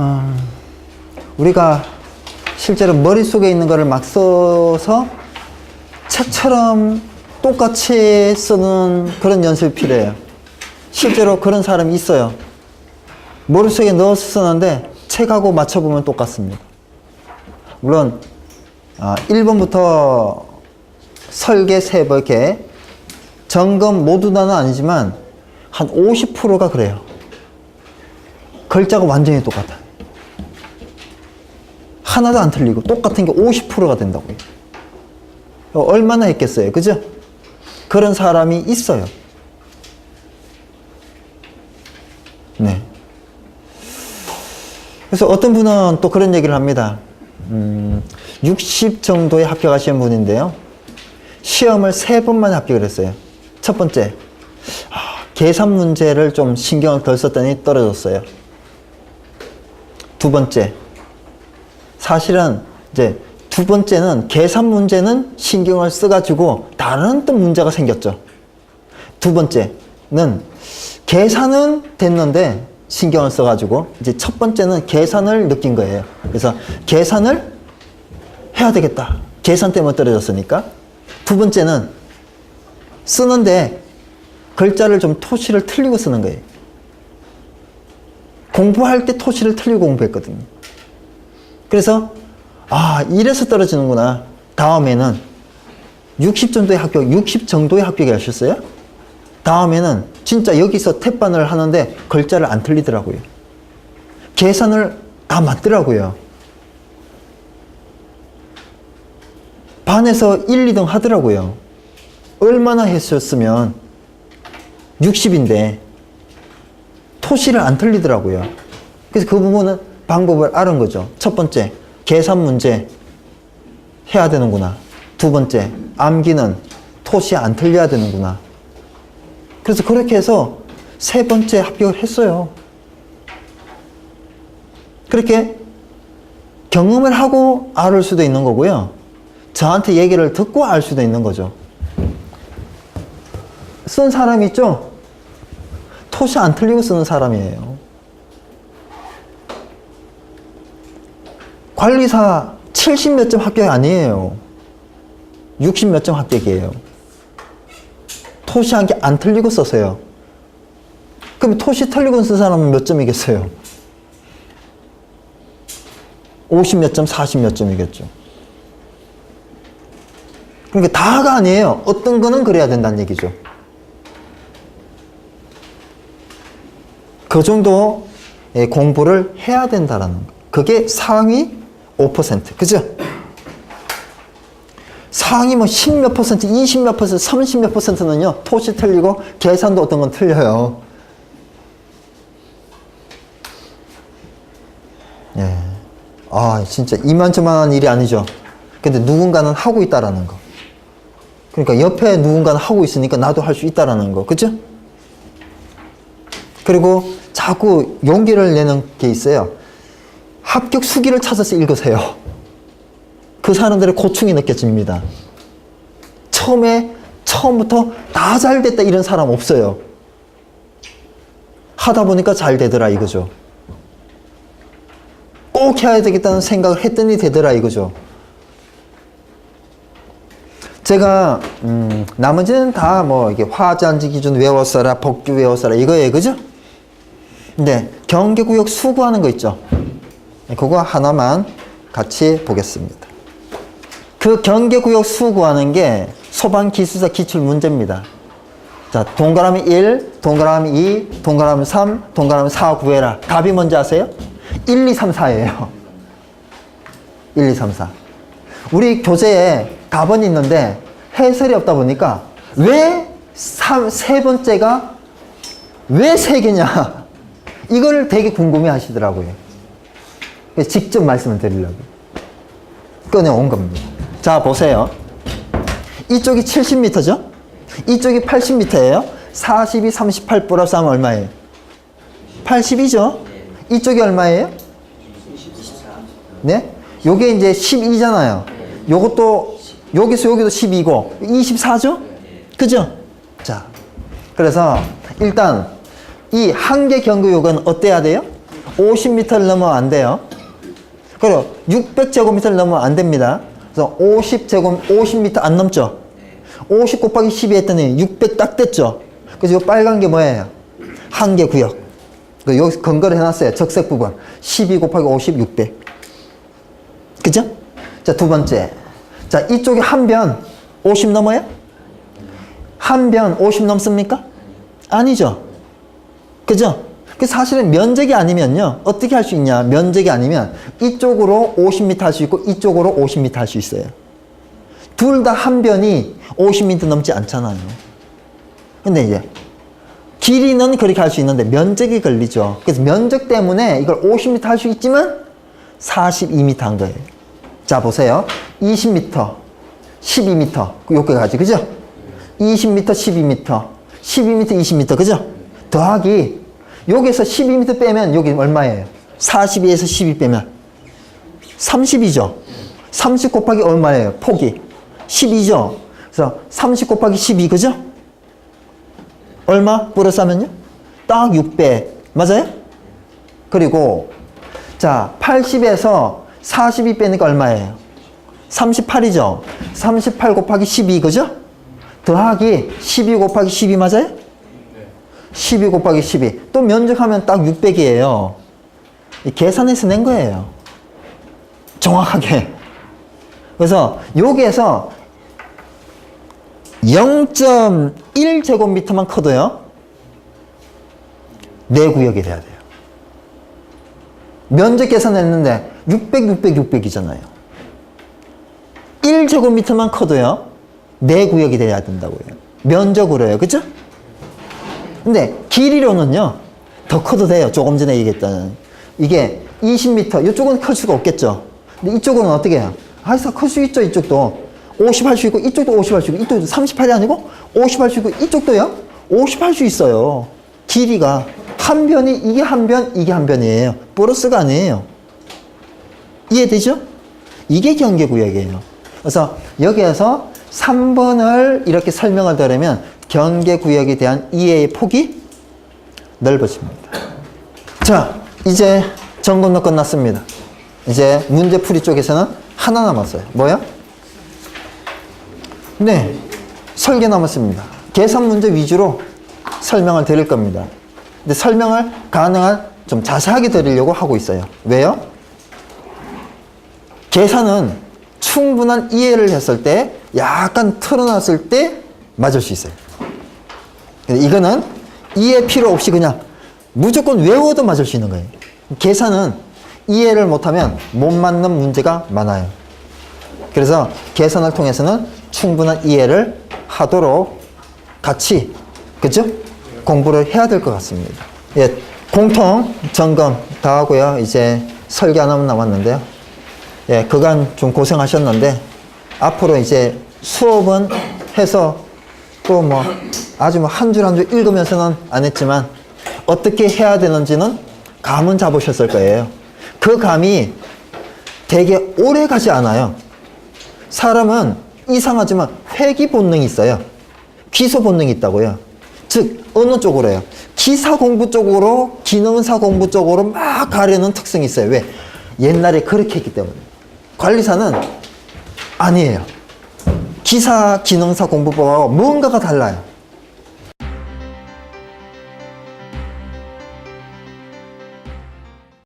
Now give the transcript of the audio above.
어, 우리가 실제로 머릿속에 있는 거를 막 써서 책처럼 똑같이 쓰는 그런 연습이 필요해요. 실제로 그런 사람이 있어요. 머릿속에 넣어서 쓰는데 책하고 맞춰보면 똑같습니다. 물론 아, 1번부터 설계, 세부 이렇게 점검 모두 다는 아니지만 한 50%가 그래요. 글자가 완전히 똑같아. 하나도 안 틀리고 똑같은 게 50%가 된다고요. 얼마나 했겠어요. 그죠? 그런 사람이 있어요. 네. 그래서 어떤 분은 또 그런 얘기를 합니다. 음, 60 정도에 합격하신 분인데요. 시험을 세 번만 합격을 했어요. 첫 번째, 아, 계산 문제를 좀 신경을 덜 썼더니 떨어졌어요. 두 번째, 사실은 이제 두 번째는 계산 문제는 신경을 써가지고 다른 또 문제가 생겼죠. 두 번째는 계산은 됐는데 신경을 써가지고 이제 첫 번째는 계산을 느낀 거예요. 그래서 계산을 해야 되겠다. 계산 때문에 떨어졌으니까. 두 번째는 쓰는데 글자를 좀 토시를 틀리고 쓰는 거예요. 공부할 때 토시를 틀리고 공부했거든요. 그래서 아 이래서 떨어지는구나. 다음에는 60 정도의 합격, 60 정도의 합격이 하셨어요? 다음에는 진짜 여기서 태반을 하는데 글자를 안 틀리더라고요. 계산을 다 맞더라고요. 반에서 1, 2등 하더라고요. 얼마나 했었으면 60인데 토시를 안 틀리더라고요. 그래서 그 부분은 방법을 알은 거죠. 첫 번째, 계산 문제 해야 되는구나. 두 번째, 암기는 토시 안 틀려야 되는구나. 그래서 그렇게 해서 세 번째 합격을 했어요. 그렇게 경험을 하고 알 수도 있는 거고요. 저한테 얘기를 듣고 알 수도 있는 거죠. 쓴 사람 있죠? 토시 안 틀리고 쓰는 사람이에요. 관리사 70 몇 점 합격이 아니에요. 60 몇 점 합격이에요. 토시 한 개 안 틀리고 썼어요. 그럼 토시 틀리고 쓴 사람은 몇 점이겠어요? 50 몇 점, 40 몇 점이겠죠. 그러니까 다가 아니에요. 어떤 거는 그래야 된다는 얘기죠. 그 정도 의 공부를 해야 된다라는 거. 그게 상위 5%. 그죠? 상위 뭐10몇 퍼센트, 20몇 퍼센트, 30몇 퍼센트는요, 토시 틀리고 계산도 어떤 건 틀려요. 예. 아, 진짜 이만저만한 일이 아니죠. 근데 누군가는 하고 있다라는 거. 그러니까 옆에 누군가는 하고 있으니까 나도 할 수 있다라는 거. 그죠? 그리고 자꾸 용기를 내는 게 있어요. 합격 수기를 찾아서 읽으세요. 그 사람들의 고충이 느껴집니다. 처음에, 처음부터 다 잘 됐다 이런 사람 없어요. 하다 보니까 잘 되더라 이거죠. 꼭 해야 되겠다는 생각을 했더니 되더라 이거죠. 제가 음, 나머지는 다 뭐 이게 화잔지 기준 외웠어라 복규 외웠어라 이거예요 그죠? 근데 경계구역 수구하는 거 있죠? 그거 하나만 같이 보겠습니다. 그 경계구역 수 구하는 게 소방 기술사 기출 문제입니다. 자, 동그라미 1, 동그라미 2, 동그라미 3, 동그라미 4 구해라. 답이 뭔지 아세요? 1, 2, 3, 4예요. 1, 2, 3, 4. 우리 교재에 답은 있는데 해설이 없다 보니까 왜세 번째가 왜 세 개냐? 이걸 되게 궁금해 하시더라고요. 직접 말씀을 드리려고. 꺼내온 겁니다. 자, 보세요. 이쪽이 70m죠? 이쪽이 80m예요. 42, 38 플러스 하면 얼마예요? 80이죠? 이쪽이 얼마예요? 네? 요게 이제 12잖아요. 요것도, 여기서 여기도 12고, 24죠? 그죠? 자, 그래서 일단 이 한계 경구역은 어때야 돼요? 50m를 넘으면 안 돼요. 그리고 600제곱미터를 넘으면 안 됩니다. 그래서 50제곱, 50m 안 넘죠? 50 곱하기 12 했더니 600 딱 됐죠? 그래서 이 빨간 게 뭐예요? 한계 구역. 그 여기서 근거를 해놨어요. 적색 부분. 12 곱하기 50, 600. 그죠? 자, 두 번째. 자, 이쪽에 한 변 50 넘어요? 한 변 50 넘습니까? 아니죠. 그죠? 그 사실은 면적이 아니면요. 어떻게 할 수 있냐? 면적이 아니면 이쪽으로 50m 할 수 있고 이쪽으로 50m 할 수 있어요. 둘 다 한 변이 50m 넘지 않잖아요. 근데 이제 길이는 그렇게 할 수 있는데 면적이 걸리죠. 그래서 면적 때문에 이걸 50m 할 수 있지만 42m 한 거예요. 자, 보세요. 20m, 12m. 여기까지, 그죠? 20m, 12m, 12m, 20m, 그죠? 더하기, 여기서 12m 빼면 여기 얼마예요? 42에서 12 빼면 30이죠? 30 곱하기 얼마예요? 폭이 12죠? 그래서 30 곱하기 12, 그죠? 얼마? 플러스 하면요? 딱 600. 맞아요? 그리고, 자, 80에서 42 빼니까 얼마예요? 38이죠? 38 곱하기 12, 그죠? 더하기 12 곱하기 12 맞아요? 12 곱하기 12. 또 면적하면 딱 600이에요. 계산해서 낸 거예요. 정확하게. 그래서 여기에서 0.1제곱미터만 커도요. 내 구역이 돼야 돼요. 면적 계산했는데 600, 600, 600이잖아요. 1제곱미터만 커도요. 내 구역이 돼야 된다고요. 면적으로요. 그죠? 근데 길이로는요. 더 커도 돼요. 조금 전에 얘기했던. 이게 20m. 이쪽은 클 수가 없겠죠. 근데 이쪽은 어떻게 해요? 아, 클수 있죠. 이쪽도. 50 할 수 있고 이쪽도 50 할 수 있고 이쪽도 38이 아니고 50 할 수 있고 이쪽도요. 50 할 수 있어요. 길이가 한 변이 이게 한 변, 이게 한 변이에요. 플러스가 아니에요. 이해되죠? 이게 경계구역이에요. 그래서 여기에서 3번을 이렇게 설명을 드리면 경계 구역에 대한 이해의 폭이 넓어집니다. 자, 이제 점검도 끝났습니다. 이제 문제풀이 쪽에서는 하나 남았어요. 뭐요? 네, 설계 남았습니다. 계산 문제 위주로 설명을 드릴 겁니다. 근데 설명을 가능한 좀 자세하게 드리려고 하고 있어요. 왜요? 계산은 충분한 이해를 했을 때 약간 틀어놨을 때 맞을 수 있어요. 이거는 이해 필요 없이 그냥 무조건 외워도 맞을 수 있는 거예요. 계산은 이해를 못하면 못 맞는 문제가 많아요. 그래서 계산을 통해서는 충분한 이해를 하도록 같이 그죠? 공부를 해야 될 것 같습니다. 예, 공통 점검 다 하고요. 이제 설계 하나만 남았는데요. 예, 그간 좀 고생하셨는데 앞으로 이제 수업은 해서 또뭐 아주 뭐한줄 한 줄 읽으면서는 안 했지만 어떻게 해야 되는지는 감은 잡으셨을 거예요. 그 감이 되게 오래 가지 않아요. 사람은 이상하지만 회귀 본능이 있어요. 귀소 본능이 있다고요. 즉 어느 쪽으로요? 기사 공부 쪽으로 기능사 공부 쪽으로 막 가려는 특성이 있어요. 왜? 옛날에 그렇게 했기 때문에. 관리사는 아니에요. 기사 기능사 공부법하고 뭔가가 달라요.